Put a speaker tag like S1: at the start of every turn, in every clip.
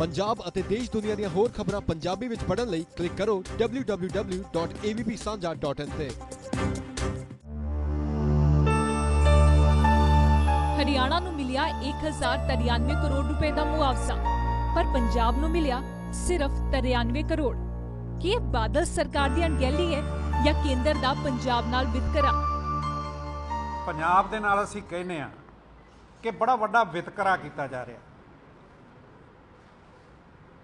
S1: ਪੰਜਾਬ ਅਤੇ ਦੇਸ਼ ਦੁਨੀਆ ਦੀਆਂ ਹੋਰ ਖਬਰਾਂ ਪੰਜਾਬੀ ਵਿੱਚ ਪੜ੍ਹਨ ਲਈ ਕਲਿੱਕ ਕਰੋ www.avpsanja.in ਤੇ।
S2: ਹਰਿਆਣਾ ਨੂੰ ਮਿਲਿਆ 1093 ਕਰੋੜ ਰੁਪਏ ਦਾ ਮੁਆਵਜ਼ਾ ਪਰ ਪੰਜਾਬ ਨੂੰ ਮਿਲਿਆ ਸਿਰਫ 93 ਕਰੋੜ। ਕੀ ਇਹ ਬਾਦਲ ਸਰਕਾਰ ਦੀ ਅਣਗਹਿਲੀ ਹੈ ਜਾਂ ਕੇਂਦਰ ਦਾ ਪੰਜਾਬ ਨਾਲ ਵਿਤਕਰਾ?
S3: ਪੰਜਾਬ ਦੇ ਨਾਲ ਅਸੀਂ ਕਹਿੰਦੇ ਆ ਕਿ ਬੜਾ ਵੱਡਾ ਵਿਤਕਰਾ ਕੀਤਾ ਜਾ ਰਿਹਾ।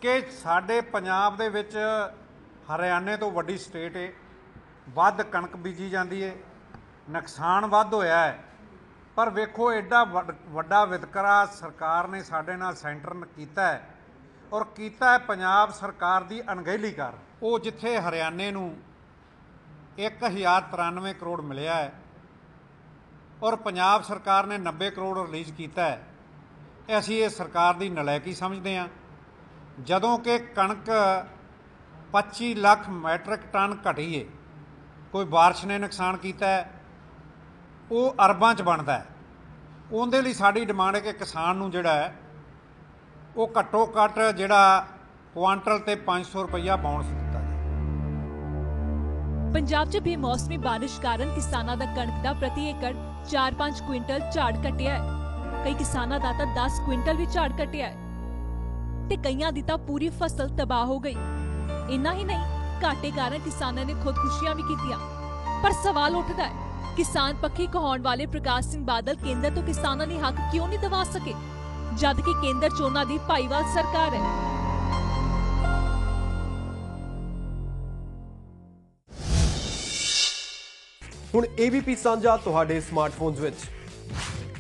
S3: ਕਿ ਸਾਡੇ ਪੰਜਾਬ ਦੇ ਵਿੱਚ ਹਰਿਆਣੇ ਤੋਂ ਵੱਡੀ ਸਟੇਟ ਏ, ਵੱਧ ਕਣਕ ਬੀਜੀ ਜਾਂਦੀ ਹੈ ਨੁਕਸਾਨ ਵੱਧ ਹੋਇਆ ਹੈ। ਪਰ ਵੇਖੋ ਐਡਾ ਵੱਡ- ਵੱਡਾ ਵਿਤਕਰਾ ਸਰਕਾਰ ਨੇ ਸਾਡੇ ਨਾਲ ਸੈਂਟਰ ਨੇ ਕੀਤਾ ਹੈ ਔਰ ਕੀਤਾ ਹੈ ਪੰਜਾਬ ਸਰਕਾਰ ਦੀ ਅਣਗਹਿਲੀ ਕਰ ਉਹ ਜਿੱਥੇ ਹਰਿਆਣੇ ਨੂੰ 1093 ਕਰੋੜ ਮਿਲਿਆ ਹੈ ਔਰ ਪੰਜਾਬ ਸਰਕਾਰ ਨੇ 90 ਕਰੋੜ ਰਿਲੀਜ਼ ਕੀਤਾ ਹੈ ਅਸੀਂ ਇਹ ਸਰਕਾਰ ਦੀ ਨਲਾਇਕੀ ਸਮਝਦੇ ਹਾਂ। ਜਦੋਂ ਕਿ ਕਣਕ 25 ਲੱਖ ਮੈਟ੍ਰਿਕ ਟਨ ਘਟੀ ਏ। ਕੋਈ ਬਾਰਿਸ਼ ਨੇ ਨੁਕਸਾਨ ਕੀਤਾ ਉਹ ਅਰਬਾਂ 'ਚ ਬਣਦਾ ਹੈ। ਉਹਦੇ ਲਈ ਸਾਡੀ ਡਿਮਾਂਡ ਹੈ ਕਿ ਕਿਸਾਨ ਨੂੰ ਜਿਹੜਾ ਹੈ, ਉਹ ਘੱਟੋ ਘੱਟ ਜਿਹੜਾ ਕੁਆਂਟਲ ਤੇ 500 ਰੁਪਈਆ ਬੋਨਸ ਦਿੱਤਾ ਜਾਏ
S2: ਪੰਜਾਬ 'ਚ ਬੇਮੌਸਮੀ ਬਾਰਿਸ਼ ਕਾਰਨ ਕਿਸਾਨਾਂ ਦਾ ਕਣਕ ਦਾ ਪ੍ਰਤੀ ਏਕੜ 4-5 ਕੁਇੰਟਲ ਝਾੜ ਘਟਿਆ ਹੈ। ਕਈ ਕਿਸਾਨਾਂ ਦਾ ਤਾਂ 10 ਕੁਇੰਟਲ ਵੀ ਝਾੜ ਘਟਿਆ ਹੈ। ਤੇ ਕਈਆਂ ਦੀ ਤਾਂ ਪੂਰੀ ਫਸਲ ਤਬਾਹ ਹੋ ਗਈ। ਇੰਨਾ ਹੀ ਨਹੀਂ, ਘਾਟੇ ਕਾਰਨ ਕਿਸਾਨਾਂ ਨੇ ਖੁਦਕੁਸ਼ੀਆਂ ਵੀ ਕੀਤੀਆਂ। ਪਰ ਸਵਾਲ ਉੱਠਦਾ ਹੈ, ਕਿਸਾਨ ਪੱਖੀ ਕਹਾਉਣ ਵਾਲੇ ਪ੍ਰਕਾਸ਼ ਸਿੰਘ ਬਾਦਲ ਕੇਂਦਰ ਤੋਂ ਕਿਸਾਨਾਂ ਦੇ ਹੱਕ ਕਿਉਂ ਨਹੀਂ ਦਿਵਾ ਸਕੇ? ਜਦ ਕਿ ਕੇਂਦਰ 'ਚ ਦੀ ਭਾਈਵਾਲ ਸਰਕਾਰ ਹੈ।
S1: ਹੁਣ ABP ਸਾਂਝਾ ਤੁਹਾਡੇ ਸਮਾਰਟਫੋਨਸ ਵਿੱਚ।